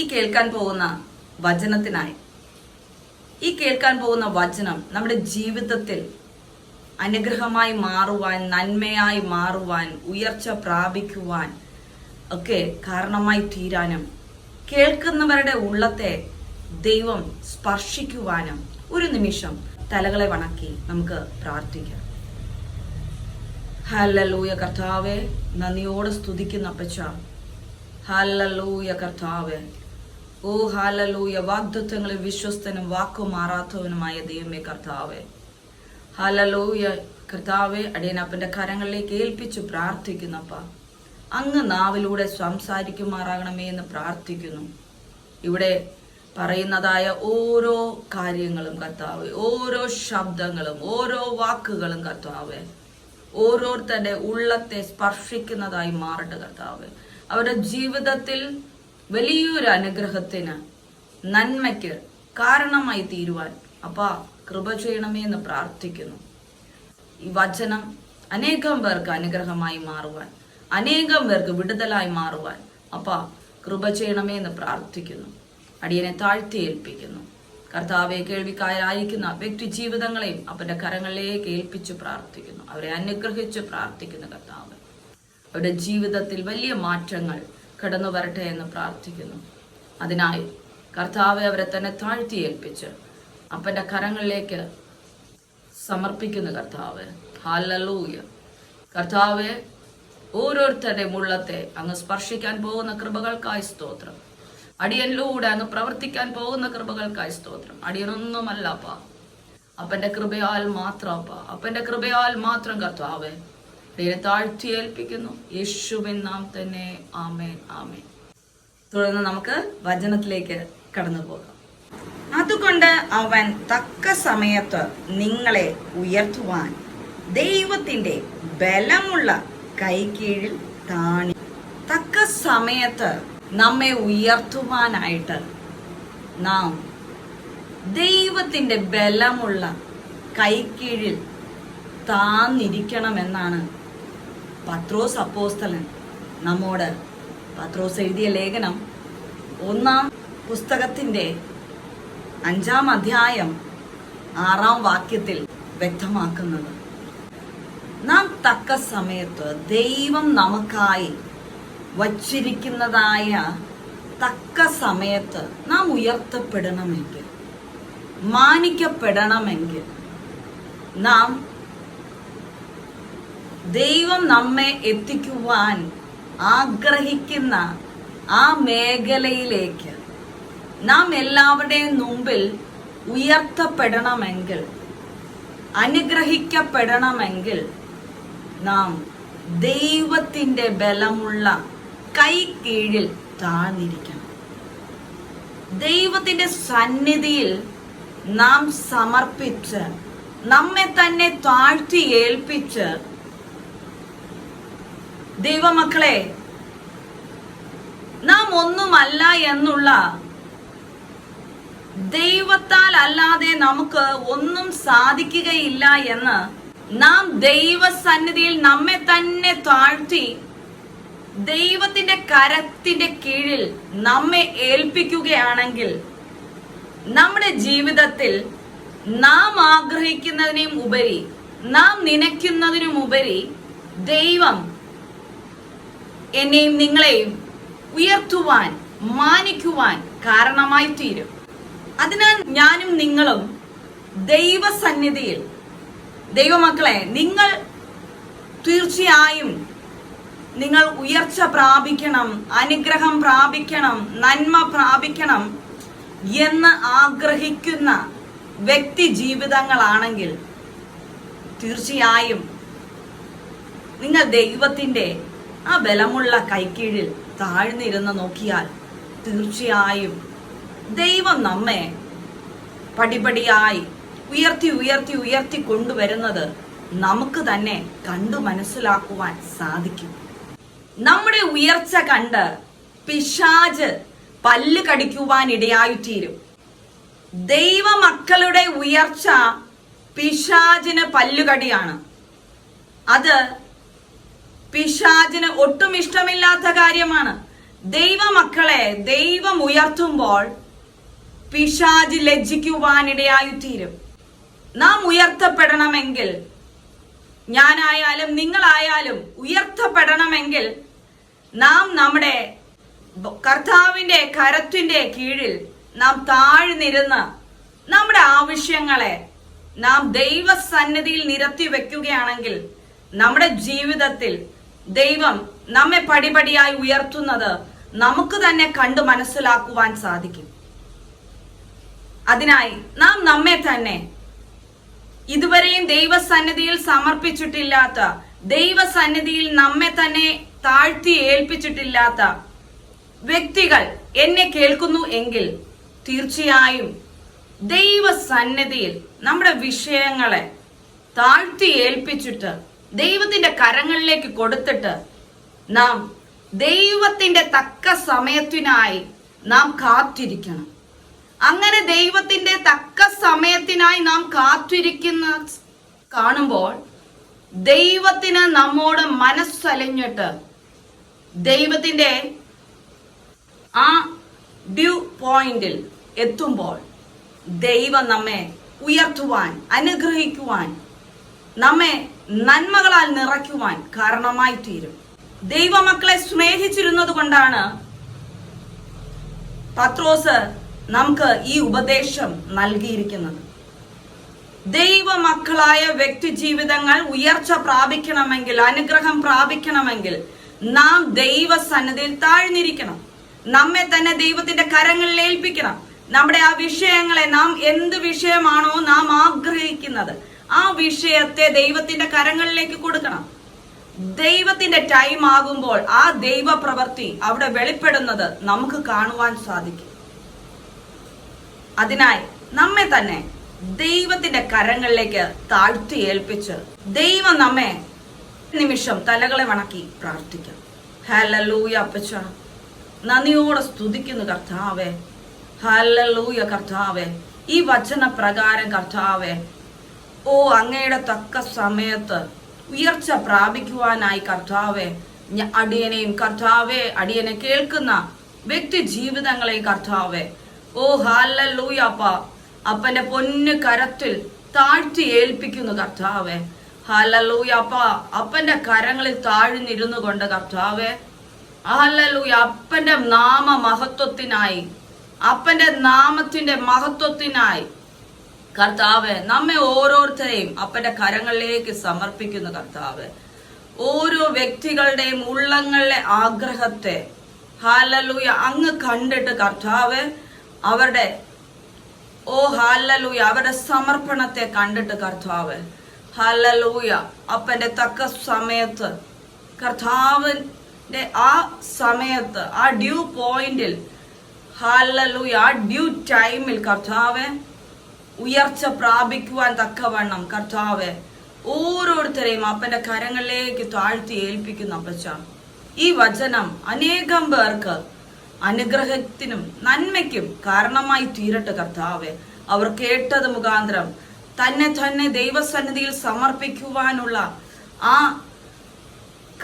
ഈ കേൾക്കാൻ പോകുന്ന വചനത്തിനായി. ഈ കേൾക്കാൻ പോകുന്ന വചനം നമ്മുടെ ജീവിതത്തിൽ അനുഗ്രഹമായി മാറുവാൻ നന്മയായി മാറുവാൻ ഉയർച്ച പ്രാപിക്കുവാൻ ഒക്കെ കാരണമായി തീരാനും കേൾക്കുന്നവരുടെ ഉള്ളത്തെ ദൈവം സ്പർശിക്കുവാനും ഒരു നിമിഷം തലകളെ വണക്കി നമുക്ക് പ്രാർത്ഥിക്കാം. ഹല്ലൂയ കർത്താവെ നന്ദിയോടെ സ്തുതിക്കുന്ന അപ്പച്ച. ഹല്ലൂയ കർത്താവെ ഓ ഹാലലൂയ വാഗ്ദത്വങ്ങളിൽ വിശ്വസ്തനും വാക്കു മാറാത്തവനുമായ ദൈവമേ കർത്താവെ. ഹാലലൂയ കർത്താവെ അടിയനപ്പന്റെ കരങ്ങളിലേക്ക് ഏൽപ്പിച്ചു പ്രാർത്ഥിക്കുന്നപ്പ. അങ്ങ് നാവിലൂടെ സംസാരിക്കുമാറാകണമേ എന്ന് പ്രാർത്ഥിക്കുന്നു. ഇവിടെ പറയുന്നതായ ഓരോ കാര്യങ്ങളും കർത്താവ് ഓരോ ശബ്ദങ്ങളും ഓരോ വാക്കുകളും കർത്താവ്. ഓരോരുത്തരുടെ ഉള്ളത്തെ സ്പർശിക്കുന്നതായി മാറട്ടെ കർത്താവ്. അവരുടെ ജീവിതത്തിൽ വലിയൊരു അനുഗ്രഹത്തിന് നന്മയ്ക്ക് കാരണമായി തീരുവാൻ അപ്പ കൃപ ചെയ്യണമേ എന്ന് പ്രാർത്ഥിക്കുന്നു. ഈ വചനം അനേകം പേർക്ക് അനുഗ്രഹമായി മാറുവാൻ അനേകം പേർക്ക് വിടുതലായി മാറുവാൻ അപ്പ കൃപ ചെയ്യണമേ എന്ന് പ്രാർത്ഥിക്കുന്നു. അടിയനെ താഴ്ത്തി ഏൽപ്പിക്കുന്നു. കർത്താവെ കേൾവിക്കാരായിരിക്കുന്ന വ്യക്തി ജീവിതങ്ങളെയും അവന്റെ കരങ്ങളിലേക്ക് ഏൽപ്പിച്ച് പ്രാർത്ഥിക്കുന്നു. അവരെ അനുഗ്രഹിച്ച് പ്രാർത്ഥിക്കുന്നു കർത്താവ്. അവരുടെ ജീവിതത്തിൽ വലിയ മാറ്റങ്ങൾ കടന്നു വരട്ടെ എന്ന് പ്രാർത്ഥിക്കുന്നു. അതിനായി കർത്താവെ അവരെ തന്നെ താഴ്ത്തി ഏൽപ്പിച്ച് അപ്പന്റെ കരങ്ങളിലേക്ക് സമർപ്പിക്കുന്നു കർത്താവ്. ഹാലൂയ കർത്താവെ ഓരോരുത്തരുടെ മുള്ളത്തെ അങ്ങ് സ്പർശിക്കാൻ പോകുന്ന കൃപകൾക്കായി സ്തോത്രം. അടിയനിലൂടെ അങ്ങ് പ്രവർത്തിക്കാൻ പോകുന്ന കൃപകൾക്കായി സ്തോത്രം. അടിയനൊന്നുമല്ലപ്പ അപ്പന്റെ കൃപയാൽ മാത്രം അപ്പ. അപ്പന്റെ കൃപയാൽ മാത്രം കർത്താവെ അടിയനെ താഴ്ത്തി ഏൽപ്പിക്കുന്നു യേശുവിൻ നാം തന്നെ. ആമേൻ ആമേൻ. തുടർന്ന് നമുക്ക് വചനത്തിലേക്ക് കടന്നു പോകാം അതുകൊണ്ട് അവൻ തക്ക സമയത്ത് നിങ്ങളെ ഉയർത്തുവാൻ ദൈവത്തിന്റെ ബലമുള്ള കൈകീഴിൽ താണി. തക്ക സമയത്ത് നമ്മെ ഉയർത്തുവാനായിട്ട് നാം ദൈവത്തിന്റെ ബലമുള്ള കൈകീഴിൽ താന്നിരിക്കണമെന്നാണ് പത്രോസ് അപ്പോസ്തലൻ നമ്മോട് പത്രോസ് എഴുതിയ ലേഖനം ഒന്നാം പുസ്തകത്തിന്റെ അഞ്ചാം അധ്യായം ആറാം വാക്യത്തിൽ വ്യക്തമാക്കുന്നത്. നാം തക്ക സമയത്ത് ദൈവം നമുക്കായി വച്ചിരിക്കുന്നതായ തക്ക സമയത്ത് നാം ഉയർത്തപ്പെടണമെങ്കിൽ മാനിക്കപ്പെടണമെങ്കിൽ നാം ദൈവം നമ്മെ എത്തിക്കുവാൻ ആഗ്രഹിക്കുന്ന ആ മേഖലയിലേക്ക് നാം എല്ലാവരുടെയും മുമ്പിൽ ഉയർത്തപ്പെടണമെങ്കിൽ അനുഗ്രഹിക്കപ്പെടണമെങ്കിൽ നാം ദൈവത്തിന്റെ ബലമുള്ള കൈ കീഴിൽ താഴ്ന്നിരിക്കണം. ദൈവത്തിന്റെ സന്നിധിയിൽ നാം സമർപ്പിച്ച് നമ്മെ തന്നെ താഴ്ത്തി ഏൽപ്പിച്ച് ദൈവമക്കളെ നാം ഒന്നുമല്ല എന്നുള്ള ദൈവത്താൽ അല്ലാതെ നമുക്ക് ഒന്നും സാധിക്കുകയില്ല എന്ന് നാം ദൈവസന്നിധിയിൽ നമ്മെ തന്നെ താഴ്ത്തി ദൈവത്തിന്റെ കരത്തിന്റെ കീഴിൽ നമ്മെ ഏൽപ്പിക്കുകയാണെങ്കിൽ നമ്മുടെ ജീവിതത്തിൽ നാം ആഗ്രഹിക്കുന്നതിനും ഉപരി നാം നനയ്ക്കുന്നതിനും ഉപരി ദൈവം എന്നെയും നിങ്ങളെയും ഉയർത്തുവാൻ മാനിക്കുവാൻ കാരണമായി തീരും. അതിനാൽ ഞാനും നിങ്ങളും ദൈവസന്നിധിയിൽ ദൈവമക്കളെ നിങ്ങൾ തീർച്ചയായും നിങ്ങൾ ഉയർച്ച പ്രാപിക്കണം അനുഗ്രഹം പ്രാപിക്കണം നന്മ പ്രാപിക്കണം എന്ന് ആഗ്രഹിക്കുന്ന വ്യക്തി ജീവിതങ്ങളാണെങ്കിൽ തീർച്ചയായും നിങ്ങൾ ദൈവത്തിന്റെ ആ ബലമുള്ള കൈക്കീഴിൽ താഴ്ന്നിരുന്ന് നോക്കിയാൽ തീർച്ചയായും ദൈവം നമ്മെ പടിപടിയായി ഉയർത്തി ഉയർത്തി ഉയർത്തി കൊണ്ടുവരുന്നത് നമുക്ക് തന്നെ കണ്ടു മനസ്സിലാക്കുവാൻ സാധിക്കും. നമ്മുടെ ഉയർച്ച കണ്ട് പിശാജ് പല്ല് കടിക്കുവാൻ ഇടയായിത്തീരും. ദൈവമക്കളുടെ ഉയർച്ച പിശാജിന് പല്ലുകടിയാണ്. അത് പിശാചിന് ഒട്ടും ഇഷ്ടമില്ലാത്ത കാര്യമാണ്. ദൈവമക്കളെ ദൈവം ഉയർത്തുമ്പോൾ പിശാജ് ലജ്ജിക്കുവാനിടയായി തീരും നാം ഉയർത്തപ്പെടണമെങ്കിൽ ഞാനായാലും നിങ്ങളായാലും ഉയർത്തപ്പെടണമെങ്കിൽ നാം നമ്മുടെ കർത്താവിന്റെ കരത്തിന്റെ കീഴിൽ നാം താഴ്ന്നിരുന്ന് നമ്മുടെ ആവശ്യങ്ങളെ നാം ദൈവസന്നിധിയിൽ നിരത്തി വെക്കുകയാണെങ്കിൽ നമ്മുടെ ജീവിതത്തിൽ ദൈവം നമ്മെ പടിപടിയായി ഉയർത്തുന്നത് നമുക്ക് തന്നെ കണ്ടു മനസ്സിലാക്കുവാൻ സാധിക്കും. അതിനായി നാം നമ്മെ തന്നെ ഇതുവരെയും ദൈവസന്നിധിയിൽ സമർപ്പിച്ചിട്ടില്ലാത്ത ദൈവസന്നിധിയിൽ നമ്മെ തന്നെ താഴ്ത്തി ഏൽപ്പിച്ചിട്ടില്ലാത്ത വ്യക്തികൾ എന്നെ കേൾക്കുന്നു എങ്കിൽ തീർച്ചയായും ദൈവസന്നിധിയിൽ നമ്മുടെ വിഷയങ്ങളെ താഴ്ത്തി ഏൽപ്പിച്ചിട്ട് ദൈവത്തിന്റെ കരങ്ങളിലേക്ക് കൊടുത്തിട്ട് നാം ദൈവത്തിന്റെ തക്ക സമയത്തിനായി നാം കാത്തിരിക്കണം. അങ്ങനെ ദൈവത്തിന്റെ തക്ക സമയത്തിനായി നാം കാത്തിരിക്കുന്ന കാണുമ്പോൾ ദൈവത്തിന് നമ്മോട് മനസ്സലിഞ്ഞിട്ട് ദൈവത്തിന്റെ ആ ഡ്യൂ പോയിന്റിൽ എത്തുമ്പോൾ ദൈവം നമ്മെ ഉയർത്തുവാൻ അനുഗ്രഹിക്കുവാൻ നമ്മെ നന്മകളാൽ നിറയ്ക്കുവാൻ കാരണമായി തീരും. ദൈവമക്കളെ സ്നേഹിച്ചിരുന്നത് കൊണ്ടാണ് പത്രോസ് നമുക്ക് ഈ ഉപദേശം നൽകിയിരിക്കുന്നത്. ദൈവമക്കളായ വ്യക്തി ജീവിതങ്ങൾ ഉയർച്ച പ്രാപിക്കണമെങ്കിൽ അനുഗ്രഹം പ്രാപിക്കണമെങ്കിൽ നാം ദൈവസന്നിധിയിൽ താഴ്ന്നിരിക്കണം. നമ്മെ തന്നെ ദൈവത്തിന്റെ കരങ്ങളിൽ ഏൽപ്പിക്കണം. നമ്മുടെ ആ വിഷയങ്ങളെ നാം എന്ത് വിഷയമാണോ നാം ആഗ്രഹിക്കുന്നത് ആ വിഷയത്തെ ദൈവത്തിന്റെ കരങ്ങളിലേക്ക് കൊടുക്കണം. ദൈവത്തിന്റെ ടൈം ആകുമ്പോൾ ആ ദൈവ പ്രവൃത്തി അവിടെ വെളിപ്പെടുന്നത് നമുക്ക് കാണുവാൻ സാധിക്കും. അതിനായി നമ്മെ തന്നെ ദൈവത്തിന്റെ കരങ്ങളിലേക്ക് താഴ്ത്തി ഏൽപ്പിച്ച് ദൈവം നമ്മെ നിമിഷം തലകളെ വണക്കി പ്രാർത്ഥിക്കാം. ഹലലൂയ അപ്പച്ച. നന്ദിയോടെ സ്തുതിക്കുന്നു കർത്താവേ. ഹലലൂയ കർത്താവേ. ഈ വചന പ്രകാരം കർത്താവേ ഓ അങ്ങയുടെ തക്ക സമയത്ത് ഉയർച്ച പ്രാപിക്കുവാനായി കർത്താവെ അടിയനെയും കർത്താവെ അടിയനെ കേൾക്കുന്ന വ്യക്തി ജീവിതങ്ങളെയും കർത്താവെ. ഓ ഹാലൂയ അപ്പ. അപ്പന്റെ പൊന്നു കരത്തിൽ താഴ്ത്തി ഏൽപ്പിക്കുന്നു കർത്താവെ. ഹാലൂയ അപ്പ. അപ്പന്റെ കരങ്ങളിൽ താഴ്ന്നിരുന്നു കൊണ്ട് കർത്താവെ. ഹാലൂയ അപ്പന്റെ നാമ മഹത്വത്തിനായി അപ്പന്റെ നാമത്തിന്റെ മഹത്വത്തിനായി കർത്താവ് നമ്മെ ഓരോരുത്തരെയും അപ്പന്റെ കരങ്ങളിലേക്ക് സമർപ്പിക്കുന്നു കർത്താവ്. ഓരോ വ്യക്തികളുടെയും ഉള്ളങ്ങളിലെ ആഗ്രഹത്തെ ഹാലലൂയ അങ്ങ് കണ്ടിട്ട് കർത്താവ് അവരുടെ ഓ ഹാലലൂയ അവരുടെ സമർപ്പണത്തെ കണ്ടിട്ട് കർത്താവ്. ഹാലലൂയ അപ്പന്റെ തക്ക സമയത്ത് കർത്താവിന്റെ ആ സമയത്ത് ആ ഡ്യൂ പോയിന്റിൽ ഹാലലൂയ ഡ്യൂ ടൈമിൽ കർത്താവ് ഉയർച്ച പ്രാപിക്കുവാൻ തക്കവണ്ണം കർത്താവ് ഓരോരുത്തരെയും അപ്പന്റെ കരങ്ങളിലേക്ക് താഴ്ത്തി ഏൽപ്പിക്കുന്നു അപ്പച്ച. ഈ വചനം അനേകം പേർക്ക് അനുഗ്രഹത്തിനും നന്മയ്ക്കും കാരണമായി തീരട്ടെ കർത്താവ്. അവർ കേട്ടത് മുഖാന്തരം തന്നെ തന്നെ ദൈവസന്നിധിയിൽ സമർപ്പിക്കുവാനുള്ള ആ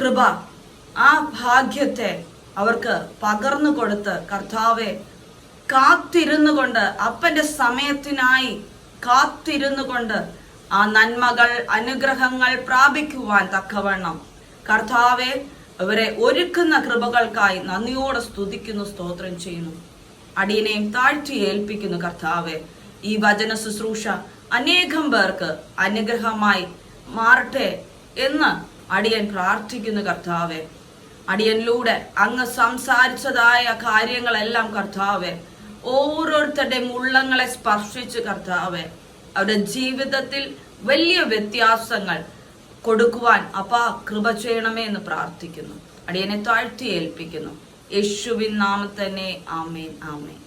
കൃപ ആ ഭാഗ്യത്തെ അവർക്ക് പകർന്നു കൊടുത്ത് കർത്താവെ കാത്തിരുന്നു കൊണ്ട് അപ്പന്റെ സമയത്തിനായി കാത്തിരുന്നു കൊണ്ട് ആ നന്മകൾ അനുഗ്രഹങ്ങൾ പ്രാപിക്കുവാൻ തക്കവണ്ണം. കർത്താവെ അവരെ ഒരുക്കുന്ന കൃപകൾക്കായി നന്ദിയോടെ സ്തുതിക്കുന്നു സ്തോത്രം ചെയ്യുന്നു. അടിയനെയും താഴ്ത്തി ഏൽപ്പിക്കുന്നു കർത്താവെ. ഈ വചന ശുശ്രൂഷ അനേകം പേർക്ക് അനുഗ്രഹമായി മാറട്ടെ എന്ന് അടിയൻ പ്രാർത്ഥിക്കുന്നു കർത്താവെ. അടിയനിലൂടെ അങ്ങ് സംസാരിച്ചതായ കാര്യങ്ങളെല്ലാം കർത്താവെ ഓരോരുത്തരുടെയും ഉള്ളങ്ങളെ സ്പർശിച്ച് കർത്താവെ അവരുടെ ജീവിതത്തിൽ വലിയ വ്യത്യാസങ്ങൾ കൊടുക്കുവാൻ അപ്പ കൃപ ചെയ്യണമേ എന്ന് പ്രാർത്ഥിക്കുന്നു. അടിയനെ താഴ്ത്തി ഏൽപ്പിക്കുന്നു. യേശുവിൻ നാമത്തന്നെ ആമേൻ ആമേൻ.